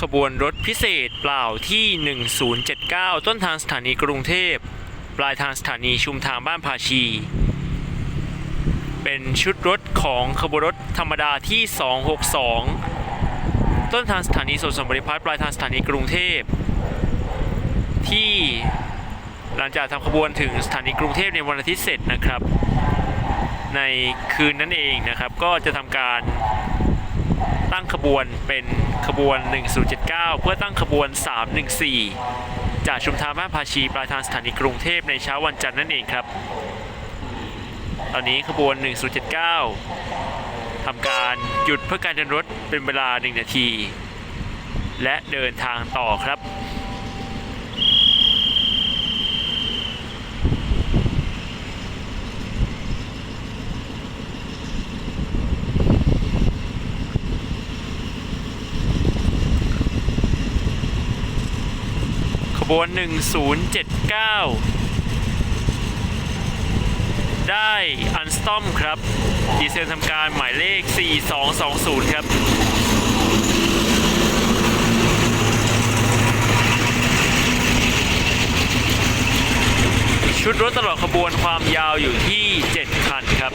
ขบวนรถพิเศษเปล่าที่ 1079 ต้นทางสถานีกรุงเทพ ปลายทางสถานีชุมทางบ้านภาชี เป็นชุดรถของขบวนรถธรรมดาที่ 262 ต้นทางสถานีสวนสมบริพัตรปลายทางสถานีกรุงเทพ ที่หลังจากทำขบวนถึงสถานีกรุงเทพในวันอาทิตย์เสร็จนะครับ ในคืนนั้นเองนะครับก็จะทำการ ตั้งขบวนเป็นขบวน 1079 เพื่อตั้งขบวน 314 จากชุมทางบ้านภาชีปลายทางสถานีกรุงเทพในเช้าวันจันทร์นั่นเองครับ ตอนนี้ขบวน 1079 ทำการหยุดเพื่อการเดินรถเป็นเวลา 1 นาที และเดินทางต่อครับ บวน 1079 ได้อันสตอมครับ ดีเซลทำการหมายเลข 4220 ครับชุดรถตลอดขบวนความยาวอยู่ที่ 7 คันครับ